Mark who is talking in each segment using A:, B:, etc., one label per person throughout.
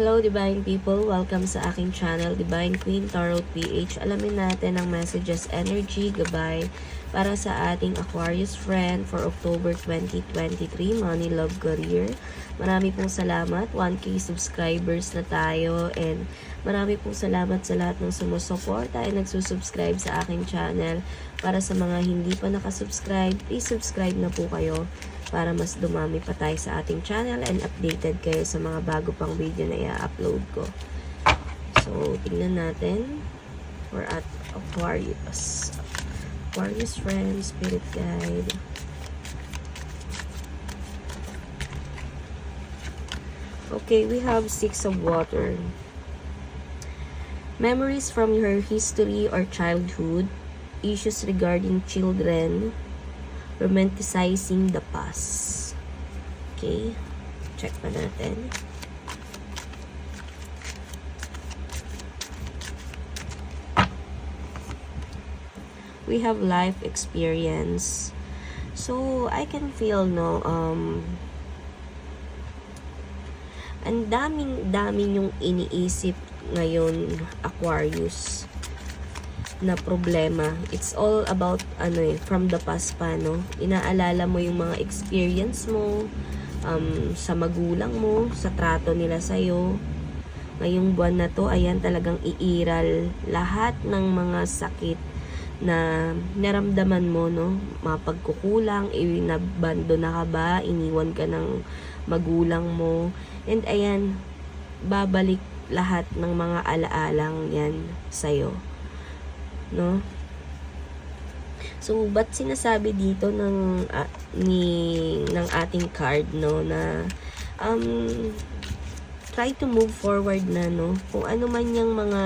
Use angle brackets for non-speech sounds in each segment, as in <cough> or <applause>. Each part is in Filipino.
A: Hello Divine People! Welcome sa aking channel, Divine Queen Tarot PH. Alamin natin ang messages, energy, gabay para sa ating Aquarius friend for October 2023, Money, Love, Career. Marami pong salamat. 1K subscribers na tayo and marami pong salamat sa lahat ng sumusuporta at nagsusubscribe sa aking channel. Para sa mga hindi pa nakasubscribe, please subscribe na po kayo para mas dumami pa tayo sa ating channel and updated kayo sa mga bago pang video na i-upload ko. So, tingnan natin. We're at Aquarius. Aquarius friend, spirit guide. Okay, we have six of water. Memories from your history or childhood, issues regarding children, romanticizing the past. Okay, check pa natin. We have life experience. So, I can feel, no, um, ang daming daming yung iniisip ngayon Aquarius na problema. It's all about ano eh, from the past pa, no? Inaalala mo yung mga experience mo um, sa magulang mo, sa trato nila sa'yo. Ngayong buwan na to, ayan talagang iiral lahat ng mga sakit na naramdaman mo, no? Mapagkukulang, inabando na ka ba, iniwan ka ng magulang mo. And ayan, babalik lahat ng mga alaalang yan sa'yo no? So, ba't sinasabi dito ng uh, ni ng ating card no na um try to move forward na no kung ano man yung mga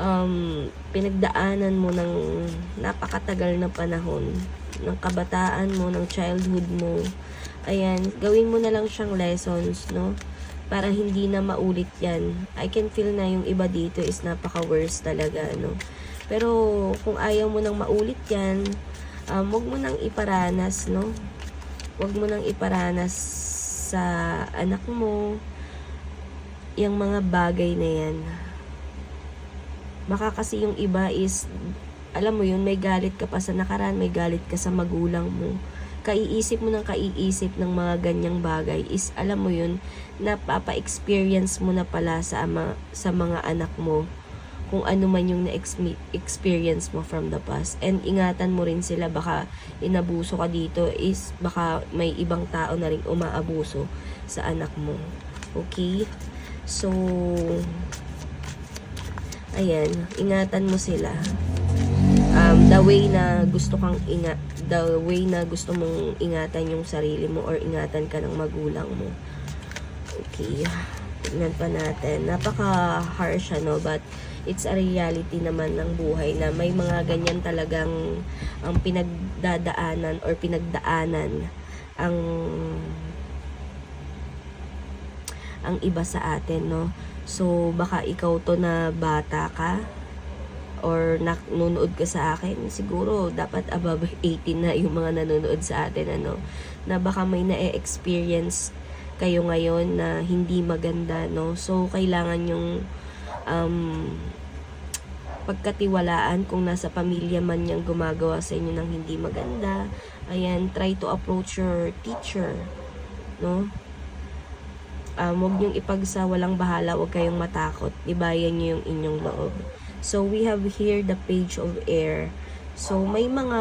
A: um pinagdaanan mo ng napakatagal na panahon ng kabataan mo ng childhood mo ayan gawin mo na lang siyang lessons no para hindi na maulit yan. I can feel na yung iba dito is napaka-worst talaga, no? Pero kung ayaw mo nang maulit yan, um, wag mo nang iparanas, no? Wag mo nang iparanas sa anak mo yung mga bagay na yan. Baka kasi yung iba is, alam mo yun, may galit ka pa sa nakaraan, may galit ka sa magulang mo kaiisip mo ng kaiisip ng mga ganyang bagay is alam mo yun napapa-experience mo na pala sa ama, sa mga anak mo kung ano man yung na-experience mo from the past. And ingatan mo rin sila, baka inabuso ka dito is baka may ibang tao na rin umaabuso sa anak mo. Okay? So, ayan, ingatan mo sila. Um, the way na gusto kang ingat, the way na gusto mong ingatan yung sarili mo or ingatan ka ng magulang mo. Okay. Tignan pa natin. Napaka-harsh ano, but it's a reality naman ng buhay na may mga ganyan talagang ang pinagdadaanan or pinagdaanan ang ang iba sa atin, no? So, baka ikaw to na bata ka, or nanonood ka sa akin, siguro dapat above <laughs> 18 na yung mga nanonood sa atin, ano, na baka may na-experience kayo ngayon na hindi maganda, no? So, kailangan yung um, pagkatiwalaan kung nasa pamilya man niyang gumagawa sa inyo ng hindi maganda. Ayan, try to approach your teacher, no? Um, huwag niyong ipagsa walang bahala, huwag kayong matakot. Ibayan niyo yung inyong loob. So, we have here the page of air. So, may mga,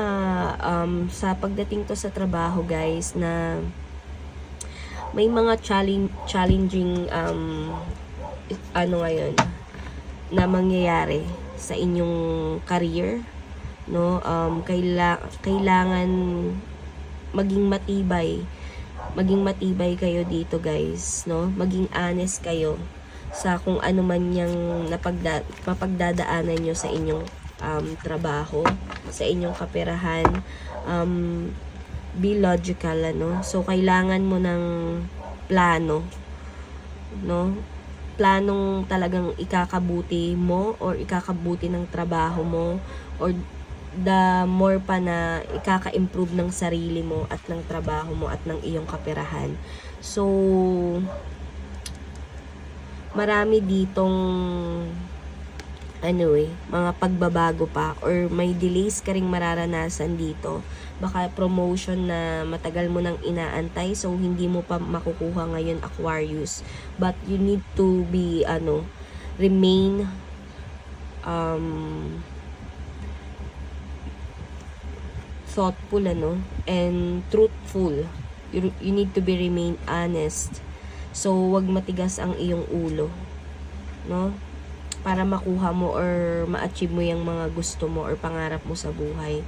A: um, sa pagdating to sa trabaho, guys, na may mga challenge, challenging, um, ano ngayon, na mangyayari sa inyong career, no? Um, kaila kailangan maging matibay maging matibay kayo dito guys, no? Maging honest kayo sa kung ano man yung napagda mapagdadaanan nyo sa inyong um, trabaho, sa inyong kaperahan. Um, be logical, ano? So, kailangan mo ng plano, no? Planong talagang ikakabuti mo or ikakabuti ng trabaho mo or the more pa na ikaka-improve ng sarili mo at ng trabaho mo at ng iyong kaperahan. So, marami ditong ano eh, mga pagbabago pa or may delays ka ring mararanasan dito. Baka promotion na matagal mo nang inaantay so hindi mo pa makukuha ngayon Aquarius. But you need to be ano, remain um thoughtful ano and truthful. You, you need to be remain honest. So wag matigas ang iyong ulo. No? para makuha mo or ma-achieve mo yung mga gusto mo or pangarap mo sa buhay.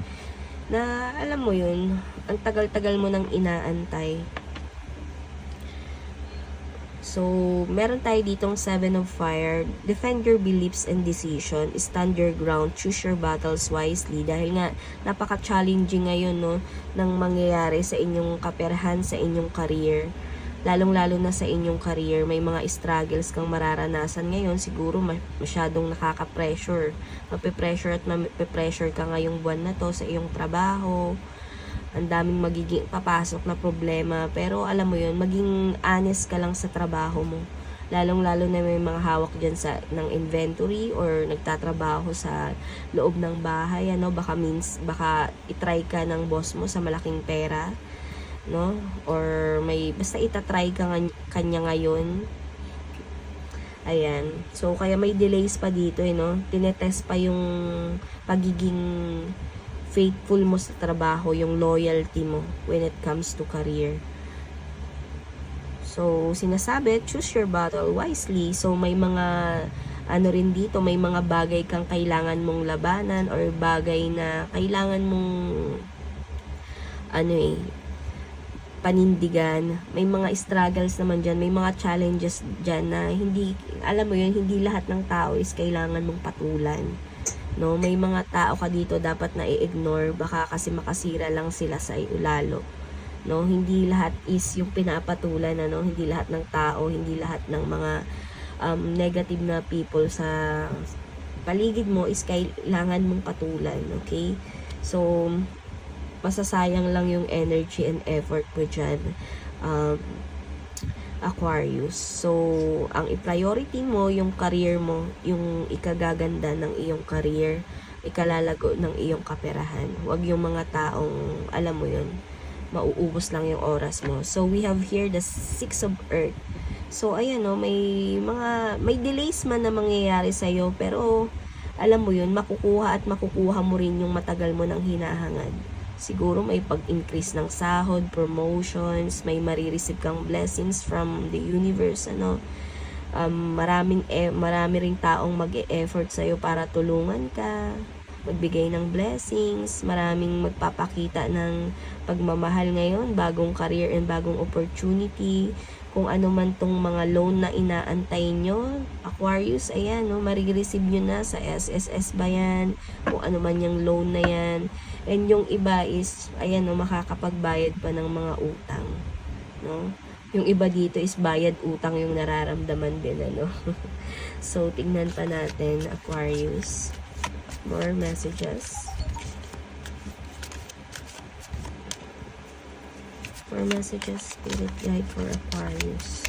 A: Na alam mo yun, ang tagal-tagal mo nang inaantay. So, meron tayo ditong Seven of Fire. Defend your beliefs and decision. Stand your ground. Choose your battles wisely. Dahil nga, napaka-challenging ngayon, no, ng mangyayari sa inyong kaperhan, sa inyong career lalong-lalo na sa inyong career, may mga struggles kang mararanasan ngayon, siguro masyadong nakaka-pressure. Mape-pressure at mape-pressure ka ngayong buwan na to sa iyong trabaho. Ang daming magiging papasok na problema. Pero alam mo yun, maging honest ka lang sa trabaho mo. Lalong-lalo na may mga hawak dyan sa, ng inventory or nagtatrabaho sa loob ng bahay. Ano, baka means, baka itry ka ng boss mo sa malaking pera no? Or may, basta itatry ka nga, kanya ngayon. Ayan. So, kaya may delays pa dito, eh, no? Tinetest pa yung pagiging faithful mo sa trabaho, yung loyalty mo when it comes to career. So, sinasabi, choose your battle wisely. So, may mga ano rin dito, may mga bagay kang kailangan mong labanan or bagay na kailangan mong ano eh, panindigan. May mga struggles naman dyan, may mga challenges dyan na hindi, alam mo yun, hindi lahat ng tao is kailangan mong patulan. No, may mga tao ka dito dapat na i-ignore, baka kasi makasira lang sila sa iyo. No, hindi lahat is yung pinapatulan ano, hindi lahat ng tao, hindi lahat ng mga um, negative na people sa paligid mo is kailangan mong patulan, okay? So, masasayang lang yung energy and effort mo dyan. Um, Aquarius. So, ang i-priority mo, yung career mo, yung ikagaganda ng iyong career, ikalalago ng iyong kaperahan. Huwag yung mga taong, alam mo yun, mauubos lang yung oras mo. So, we have here the Six of Earth. So, ayan no, may mga, may delays man na mangyayari sa'yo, pero, alam mo yun, makukuha at makukuha mo rin yung matagal mo nang hinahangad siguro may pag-increase ng sahod, promotions, may marireceive kang blessings from the universe, ano. Um, maraming e marami ring taong mag-e-effort sa iyo para tulungan ka, magbigay ng blessings, maraming magpapakita ng pagmamahal ngayon, bagong career and bagong opportunity, kung ano man tong mga loan na inaantay nyo, Aquarius, ayan, no, marireceive nyo na sa SSS ba yan, kung ano man yung loan na yan, And yung iba is, ayan no, makakapagbayad pa ng mga utang. No? Yung iba dito is bayad utang yung nararamdaman din, ano. <laughs> so, tingnan pa natin, Aquarius. More messages. More messages, spirit guide for Aquarius.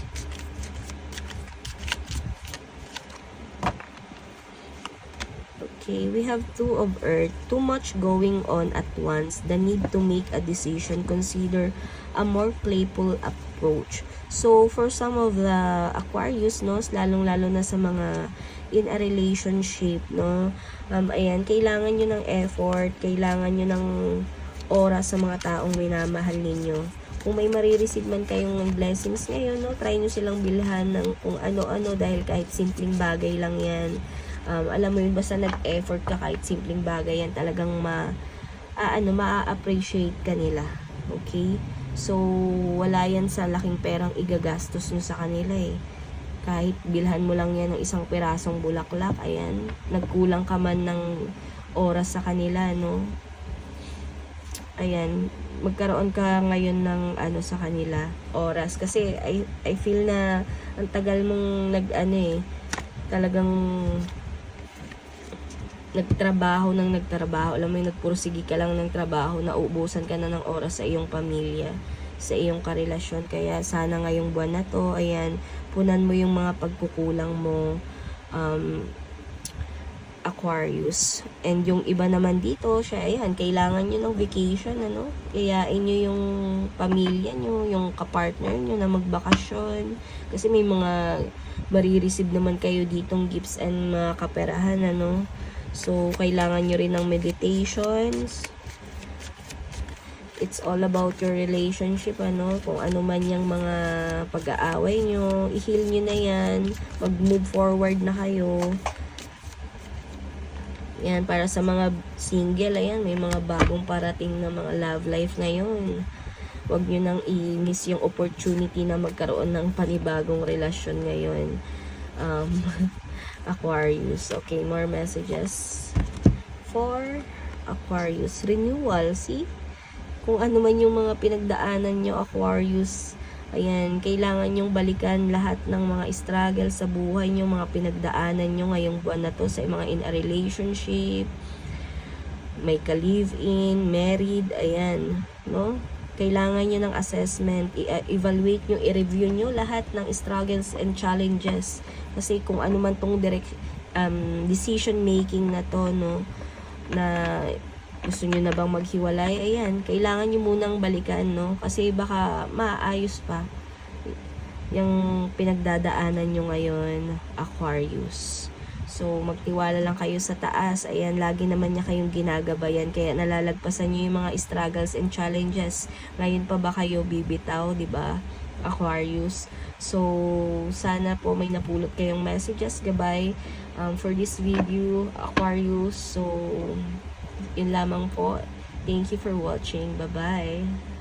A: Okay, we have two of earth. Too much going on at once. The need to make a decision. Consider a more playful approach. So, for some of the Aquarius, no, lalong-lalo na sa mga in a relationship, no, um, ayan, kailangan nyo ng effort, kailangan nyo ng oras sa mga taong minamahal ninyo. Kung may marireceive man kayong blessings ngayon, no, try nyo silang bilhan ng kung ano-ano dahil kahit simpleng bagay lang yan um, alam mo yun, basta nag-effort ka kahit simpleng bagay yan, talagang ma, uh, ano, ma-appreciate ka nila. Okay? So, wala yan sa laking perang igagastos nyo sa kanila eh. Kahit bilhan mo lang yan ng isang pirasong bulaklak, ayan, nagkulang ka man ng oras sa kanila, no? Ayan, magkaroon ka ngayon ng ano sa kanila, oras. Kasi I, I feel na ang tagal mong nag, ano eh, talagang nagtrabaho ng nagtrabaho, alam mo yung nagpursigi ka lang ng trabaho, nauubusan ka na ng oras sa iyong pamilya, sa iyong karelasyon. Kaya sana ngayong buwan na to, ayan, punan mo yung mga pagkukulang mo, um, Aquarius. And yung iba naman dito, siya, ayan, kailangan nyo ng vacation, ano? Kayain nyo yung pamilya nyo, yung kapartner nyo na magbakasyon. Kasi may mga marireceive naman kayo ditong gifts and mga kaperahan, ano? So, kailangan nyo rin ng meditations. It's all about your relationship, ano? Kung ano man yung mga pag-aaway nyo, i-heal nyo na yan. Mag-move forward na kayo. Yan, para sa mga single, ayan, may mga bagong parating na mga love life ngayon. Huwag nyo nang i-miss yung opportunity na magkaroon ng panibagong relasyon ngayon. Um, <laughs> Aquarius. Okay, more messages. For Aquarius. Renewal, see? Kung ano man yung mga pinagdaanan nyo, Aquarius, Ayan, kailangan nyong balikan lahat ng mga struggle sa buhay nyo, mga pinagdaanan nyo ngayong buwan na to sa mga in a relationship, may ka-live-in, married, ayan, no? Kailangan nyo ng assessment, i-evaluate nyo, i-review nyo lahat ng struggles and challenges. Kasi kung ano man tong direct, um, decision making na to, no, na gusto nyo na bang maghiwalay, ayan, kailangan nyo munang balikan, no? Kasi baka maayos pa yung pinagdadaanan nyo ngayon, Aquarius. So, magtiwala lang kayo sa taas. Ayan, lagi naman niya kayong ginagabayan. Kaya nalalagpasan nyo yung mga struggles and challenges. Ngayon pa ba kayo bibitaw, di ba? Aquarius. So, sana po may napulot kayong messages, gabay, um, for this video, Aquarius. So, yun lamang po. Thank you for watching. Bye-bye.